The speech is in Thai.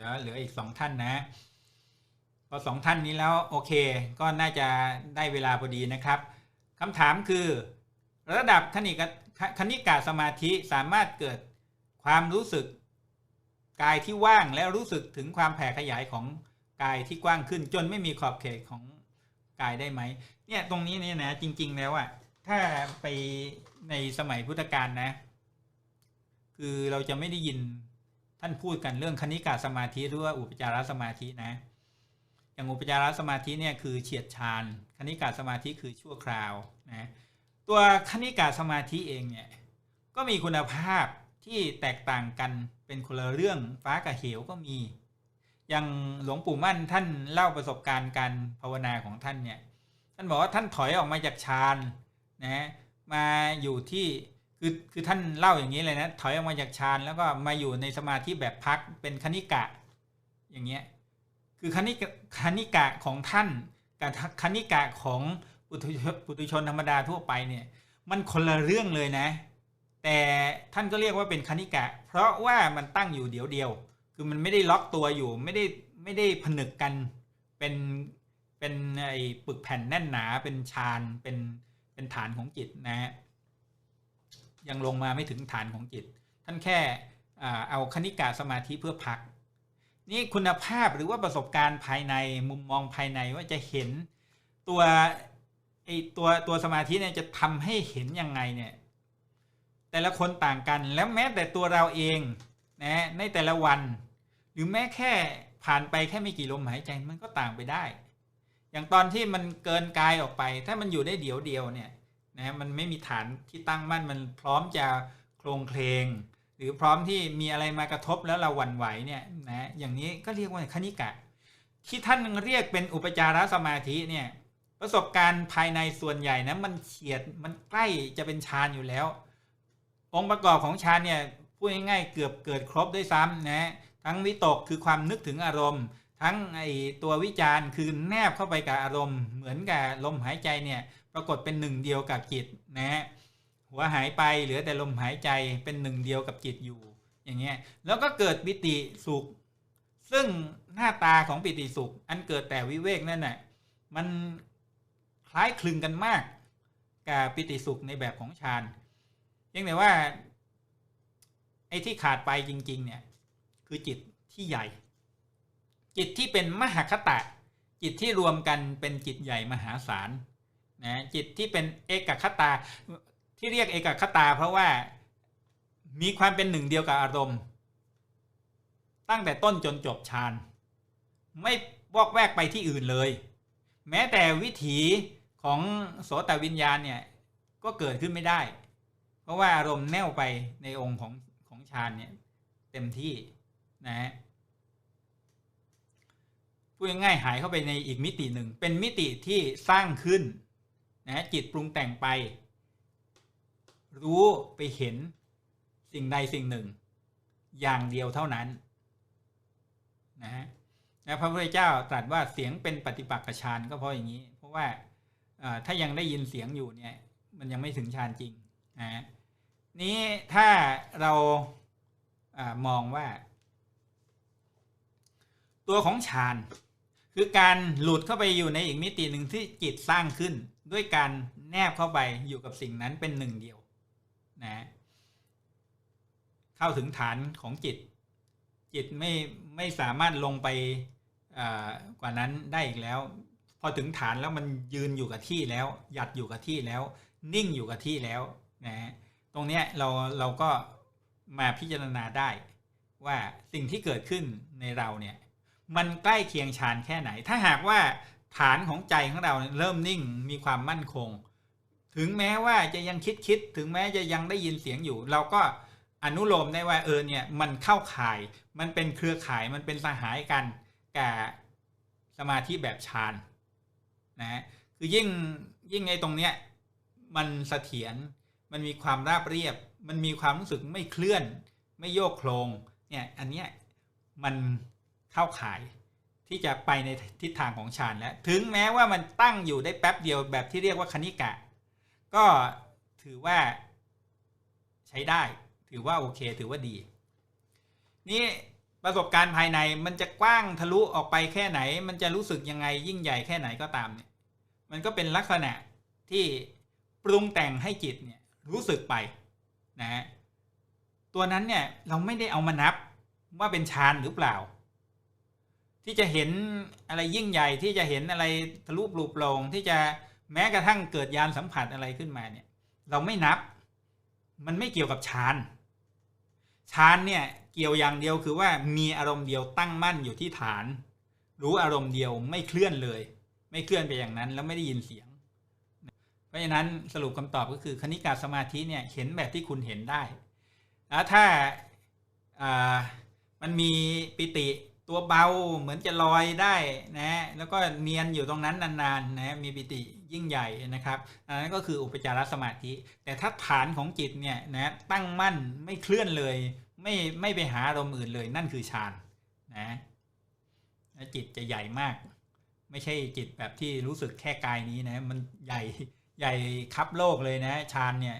ดี๋ยวเหลืออีกสองท่านนะพอสองท่านนี้แล้วโอเค ก็น่าจะได้เวลาพอดีนะครับคำถามคือ ระดับคณิกคณิกาสมาธิสามารถเกิดความรู้สึกกายที่ว่างและรู้สึกถึงความแผ่ขยายของกายที่กว้างขึ้น จนไม่มีขอบเขตของกายได้ไหมเนี่ยตรงนี้เนี่ยนะจริง ๆ แล้วอะถ้าไปในสมัยพุทธกาลนะ คือเราจะไม่ได้ยิน ท่านพูดกันเรื่องคณิกาสมาธิหรือว่าอุปจารสมาธินะ อย่างอุปจารสมาธิเนี่ยคือเฉียดชานคณิกาสมาธิคือชั่วคราวนะตัวคณิกาสมาธิเองเนี่ยก็มีคุณภาพที่แตกต่างกันเป็นคนละเรื่องฟ้ากับเหวก็มี อย่างหลวงปู่มั่นท่านเล่าประสบการณ์การภาวนาของท่านเนี่ยท่านบอกว่าท่านถอยออกมาจากฌานนะมาอยู่ที่ คือคือท่านเล่าอย่างนี้เลยนะถอยออกมาจากฌานแล้วก็มาอยู่ในสมาธิแบบพักเป็นคณิกะ อย่างเงี้ยคือคณิกะคณิกะของท่านกับคณิกะของปุถุชนปุถุชนธรรมดาทั่วไปเนี่ย มันคนละเรื่องเลยนะ แต่ท่านก็เรียกว่าเป็นคณิกะ เพราะว่ามันตั้งอยู่เดียวเดียว คือมันไม่ได้ล็อกตัวอยู่ไม่ได้ไม่ได้ผนึกกันเป็นเป็นไอ้ปึกแผ่นแน่นหนาเป็นฌานเป็นเป็นฐานของจิตนะฮะ ยังลงมาไม่ถึงฐานของจิต ท่านแค่เอาคณิกาสมาธิเพื่อพัก นี่คุณภาพหรือว่าประสบการณ์ภายในมุมมองภายในว่าจะเห็นตัวไอตัวตัวสมาธิเนี่ยจะทำให้เห็นยังไงเนี่ยแต่ละคนต่างกันแล้วแม้แต่ตัวเราเองนะในแต่ละวัน หรือแม้แค่ผ่านไปแค่ไม่กี่ลมหายใจมันก็ต่างไปได้ อย่างตอนที่มันเกินกายออกไป ถ้ามันอยู่ได้เดียวเดียวเนี่ย นะมันไม่มีฐานที่ตั้งมั่นมันพร้อมจะโครงเคลง หรือพร้อมที่มีอะไรมากระทบแล้วเราหวั่นไหวเนี่ยนะอย่างนี้ก็เรียกว่าคณิกะ ที่ท่านเรียกเป็นอุปจารสมาธิเนี่ยประสบการณ์ภายในส่วนใหญ่นะมันเฉียดมันใกล้จะเป็นฌานอยู่แล้ว องค์ประกอบของฌานเนี่ยพูดง่ายๆเกือบเกิดครบด้วยซ้ำนะทั้งวิตกคือความนึกถึงอารมณ์ ทั้งไอตัววิจารณ์คือแนบเข้าไปกับอารมณ์ เหมือนกับลมหายใจเนี่ยปรากฏเป็นหนึ่งเดียวกับจิตนะฮะหัวหายไปเหลือแต่ลมหายใจเป็นหนึ่งเดียวกับจิตอยู่อย่างเงี้ยแล้วก็เกิดปิติสุข ซึ่งหน้าตาของปิติสุข อันเกิดแต่วิเวกนั่นน่ะมันคล้ายคลึงกันมากกับปิติสุขในแบบของฌานเพียงแต่ว่าไอ้ที่ขาดไปจริง ๆ เนี่ย คือจิตที่ใหญ่ จิตที่เป็นมหคตะ จิตที่รวมกันเป็นจิตใหญ่มหาศาลนะจิตที่เป็นเอกคตาที่เรียกเอกคตา เพราะว่ามีความเป็นหนึ่งเดียวกับอารมณ์ ตั้งแต่ต้นจนจบฌานไม่วอกแวกไปที่อื่นเลย แม้แต่วิถีของโสตวิญญาณเนี่ยก็เกิดขึ้นไม่ได้ เพราะว่าอารมณ์แน่วไปในองค์ของของฌานเนี่ยเต็มที่นะฮะ พูดง่ายๆหายเข้าไปในอีกมิติหนึ่ง เป็นมิติที่สร้างขึ้นนะจิตปรุงแต่งไป รู้ไปเห็นสิ่งใดสิ่งหนึ่ง อย่างเดียวเท่านั้นนะฮะพระพุทธเจ้าตรัสว่าเสียงเป็นปฏิปักษ์กับฌานก็เพราะอย่างนี้ เพราะว่าถ้ายังได้ยินเสียงอยู่เนี่ย มันยังไม่ถึงฌานจริงนะฮะนี้ถ้าเราอามองว่า ตัวของฌาน คือการหลุดเข้าไปอยู่ในอีกมิติหนึ่งที่จิตสร้างขึ้น ด้วยการแนบเข้าไปอยู่กับสิ่งนั้นเป็นหนึ่งเดียวนะเข้าถึงฐานของจิต จิตไม่ไม่สามารถลงไปกว่านั้นได้อีกแล้ว พอถึงฐานแล้วมันยืนอยู่กับที่แล้ว หยัดอยู่กับที่แล้ว นิ่งอยู่กับที่แล้วนะตรงนี้เราเราก็มาพิจารณาได้ว่าสิ่งที่เกิดขึ้นในเราเนี่ย มันใกล้เคียงฌานแค่ไหน ถ้าหากว่าฐานของใจของเราเริ่มนิ่งมีความมั่นคง ถึงแม้ว่าจะยังคิดคิดถึงแม้จะยังได้ยินเสียงอยู่ เราก็อนุโลมได้ว่าเออเนี่ยมันเข้าข่าย มันเป็นเครือข่ายมันเป็นสหายกันกับสมาธิแบบฌานนะคือยิ่งยิ่งในตรงเนี้ยมันเสถียรมันมีความราบเรียบ มันมีความรู้สึกไม่เคลื่อน ไม่โยกโครงเนี่ยอันเนี้ยมัน เข้าข่ายที่จะไปในทิศทางของฌานแล้ว ถึงแม้ว่ามันตั้งอยู่ได้แป๊บเดียวแบบที่เรียกว่าคณิกะ ก็ถือว่าใช้ได้ ถือว่าโอเค ถือว่าดี นี่ประสบการณ์ภายในมันจะกว้างทะลุออกไปแค่ไหน มันจะรู้สึกยังไงยิ่งใหญ่แค่ไหนก็ตามเนี่ย มันก็เป็นลักษณะที่ปรุงแต่งให้จิตเนี่ยรู้สึกไปนะฮะตัวนั้นเนี่ยเราไม่ได้เอามานับว่าเป็นฌานหรือเปล่า ที่จะเห็นอะไรยิ่งใหญ่ที่จะเห็นอะไรทะลุปลุกโปร่งที่จะแม้กระทั่งเกิดยานสัมผัสอะไรขึ้นมาเนี่ย เราไม่นับ มันไม่เกี่ยวกับฌานฌานเนี่ยเกี่ยวอย่างเดียวคือว่ามีอารมณ์เดียวตั้งมั่นอยู่ที่ฐาน รู้อารมณ์เดียวไม่เคลื่อนเลย ไม่เคลื่อนไปอย่างนั้นแล้วไม่ได้ยินเสียง เพราะฉะนั้นสรุปคำตอบก็คือคณิกาสมาธิเนี่ยเห็นแบบที่คุณเห็นได้แล้วถ้ามันมีปิติ ตัวเบาเหมือนจะลอยได้นะแล้วก็เนียนอยู่ตรงนั้นนานๆนะมีปิติยิ่งใหญ่นะครับอันนั้นก็คืออุปจารสมาธิ แต่ถ้าฐานของจิตเนี่ยนะตั้งมั่นไม่เคลื่อนเลย ไม่ไม่ไปหาอารมณ์อื่นเลยนั่นคือฌานนะจิตจะใหญ่มาก ไม่ใช่จิตแบบที่รู้สึกแค่กายนี้นะมันใหญ่ใหญ่คับโลกเลยนะฌานเนี่ย